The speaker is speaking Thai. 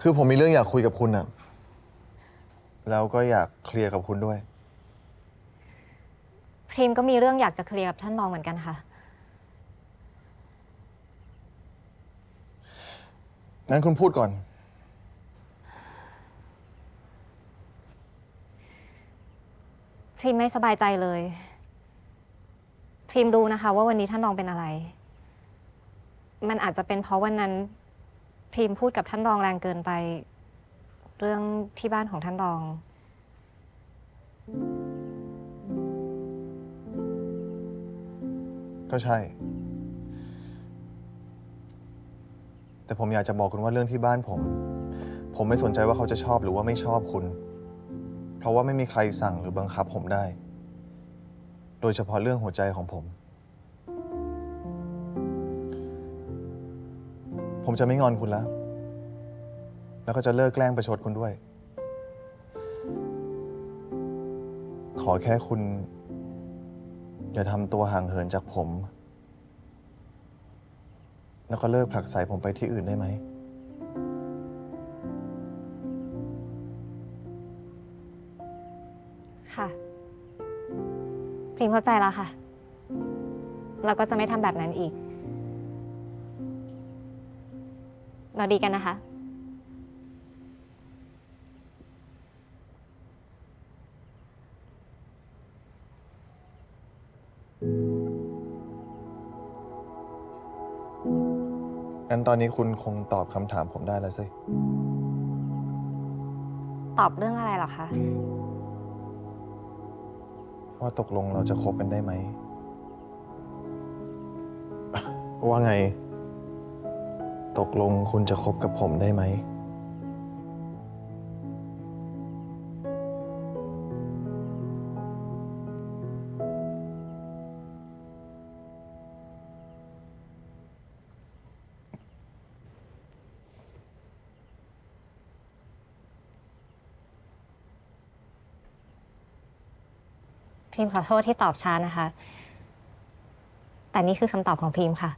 คือผมมีเรื่องอยากคุยกับคุณอะแล้วก็อยากเคลียร์กับคุณด้วย พรีมก็มีเรื่องอยากจะเคลียร์กับท่านรองเหมือนกันค่ะ งั้นคุณพูดก่อน พรีมไม่สบายใจเลย พรีมรู้นะคะ ว่าวันนี้ท่านรองเป็นอะไร มันอาจจะเป็นเพราะวันนั้น พรีมพูดกับท่านรองแรงเกินไป เรื่องที่บ้านของท่านรอง ก็ใช่ แต่ผมอยากจะบอกคุณว่าเรื่องที่บ้านผม ผมไม่สนใจว่าเขาจะชอบหรือว่าไม่ชอบคุณ เพราะว่าไม่มีใครสั่งหรือบังคับผมได้ โดยเฉพาะเรื่องหัวใจของผม ผมจะไม่งอนคุณแล้ว แล้วก็จะเลิกแกล้งประชดคุณด้วย ขอแค่คุณ อย่าทำตัวห่างเหินจากผม แล้วก็เลิกผลักใส่ผมไปที่อื่นได้ไหม ค่ะพรีมเข้าใจแล้วค่ะ เราก็จะไม่ทำแบบนั้นอีก เราดีกันนะคะ งั้นตอนนี้คุณคงตอบคำถามผมได้แล้วสิ ตอบเรื่องอะไรเหรอคะ ว่าตกลงเราจะคบกันได้ไหม ว่าไง ตกลงคุณจะคบกับผมได้ไหมพรีมขอโทษที่ตอบช้านะคะ แต่นี่คือคำตอบของพรีมค่ะ